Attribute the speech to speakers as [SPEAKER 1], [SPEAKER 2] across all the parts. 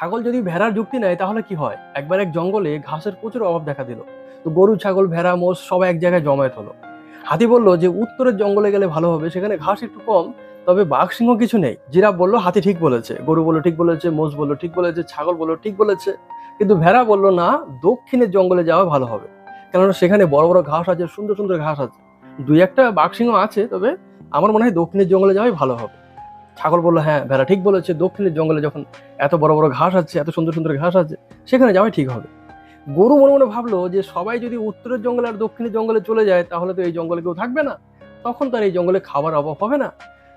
[SPEAKER 1] ছাগল যদি ভেড়ার যুক্তি নেয়, তাহলে কি হয়? একবার এক জঙ্গলে ঘাসের প্রচুর অভাব দেখা দিল। তো গরু, ছাগল, ভেড়া, মোষ সবাই এক জায়গায় জমায়েত হলো। হাতি বলল যে, উত্তরের জঙ্গলে গেলে ভালো হবে, সেখানে ঘাস একটু কম, তবে বাঘ সিংহ কিছু নেই। জিরাফ বলল, হাতি ঠিক বলেছে, গরু বলল ঠিক বলেছে, মোষ বলল ঠিক বলেছে, ছাগল বলল ঠিক বলেছে। কিন্তু ভেড়া বলল, না, দক্ষিণের জঙ্গলে যাওয়া ভালো হবে। কেননা সেখানে বড় বড় ঘাস আছে, সুন্দর সুন্দর ঘাস আছে। দুই একটা বাঘ সিংহ আছে, তবে আমার মনে হয় দক্ষিণের জঙ্গলে যাওয়াই ভালো হবে। ছাগল বলল হ্যাঁ ভেড়া ঠিক বলেছে। দক্ষিণের জঙ্গলে যখন এত বড় বড় ঘাস আছে, এত সুন্দর সুন্দর ঘাস আছে, সেখানে যাওয়াই ঠিক হবে। গরু মনে মনে ভাবলো যে, সবাই যদি উত্তরের জঙ্গলে আর দক্ষিণের জঙ্গলে চলে যায়, তাহলে তো এই জঙ্গলে কেউ থাকবে না। তখন তার এই জঙ্গলে খাবার অভাব হবে না।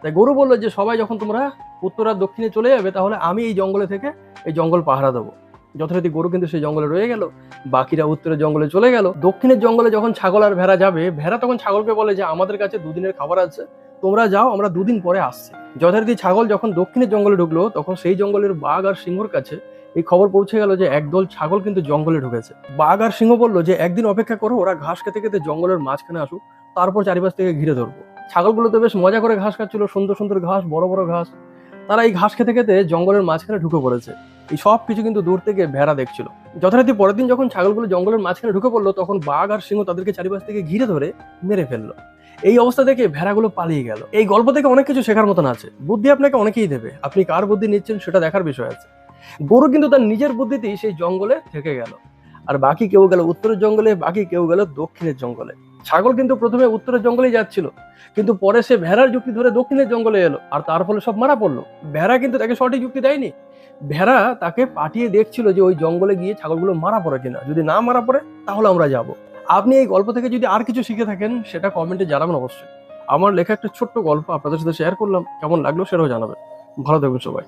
[SPEAKER 1] তাই গরু বলল যে, সবাই যখন তোমরা উত্তর আর দক্ষিণে চলে যাবে, তাহলে আমি এই জঙ্গলে থেকে এই জঙ্গল পাহারা দেবো। যথারীতি গরু কিন্তু সেই জঙ্গলে রয়ে গেল। বাকিরা উত্তরের জঙ্গলে চলে গেল। দক্ষিণের জঙ্গলে যখন ছাগল আর ভেড়া যাবে, ভেড়া তখন ছাগলকে বলে যে, আমাদের কাছে দুদিনের খাবার আছে, তোমরা যাও, আমরা দুদিন পরে আসছি। যথারীতি ছাগল যখন দক্ষিণের জঙ্গলে ঢুকলো, তখন সেই জঙ্গলের বাঘ আর সিংহর কাছে এই খবর পৌঁছে গেল যে একদল ছাগল কিন্তু জঙ্গলে ঢুকেছে। বাঘ আর সিংহ বলল যে, একদিন অপেক্ষা করো, ওরা ঘাস খেতে খেতে জঙ্গলের মাঝখানে আসুক, তারপর চারিপাশ থেকে ঘিরে ধরবো। ছাগলগুলো তো বেশ মজা করে ঘাস খাচ্ছিল, সুন্দর সুন্দর ঘাস, বড় বড় ঘাস। তারা এই ঘাস খেতে খেতে জঙ্গলের মাঝখানে ঢুকে পড়েছে। এই সব কিছু কিন্তু দূর থেকে ভেড়া দেখছিল। যথারীতি পরের দিন যখন ছাগলগুলো জঙ্গলের মাঝখানে ঢুকে পড়ল, তখন বাঘ আর সিংহ তাদেরকে চারিপাশ থেকে ঘিরে ধরে মেরে ফেলল। এই অবস্থা দেখে ভেড়াগুলো পালিয়ে গেল। এই গল্প থেকে অনেক কিছু শেখার মতন আছে। বুদ্ধি আপনাকে অনেকেই দেবে। আপনি কার বুদ্ধি নিচ্ছেন সেটা দেখার বিষয় আছে। গরু কিন্তু তার নিজের বুদ্ধিতেই সেই জঙ্গলে থেকে গেল। আর বাকি কেউ গেল উত্তরের জঙ্গলে, বাকি কেউ গেল দক্ষিণের জঙ্গলে। ছাগল কিন্তু প্রথমে উত্তরের জঙ্গলেই যাচ্ছিল, কিন্তু পরে সে ভেড়ার যুক্তি ধরে দক্ষিণের জঙ্গলে এলো, আর তার ফলে সব মারা পড়ল। ভেড়া কিন্তু তাকে সঠিক যুক্তি দেয়নি। ভেড়া তাকে পাঠিয়ে দেখছিল যে ওই জঙ্গলে গিয়ে ছাগলগুলো মারা পড়ে কিনা। যদি না মারা পড়ে, তাহলে আমরা যাব। আপনি এই গল্প থেকে যদি আর কিছু শিখে থাকেন, সেটা কমেন্টে জানাবেন অবশ্যই। আমার লেখা একটা ছোট্ট গল্প আপনাদের সাথে শেয়ার করলাম। কেমন লাগল সেটাও জানাবেন। ভালো থাকবেন সবাই।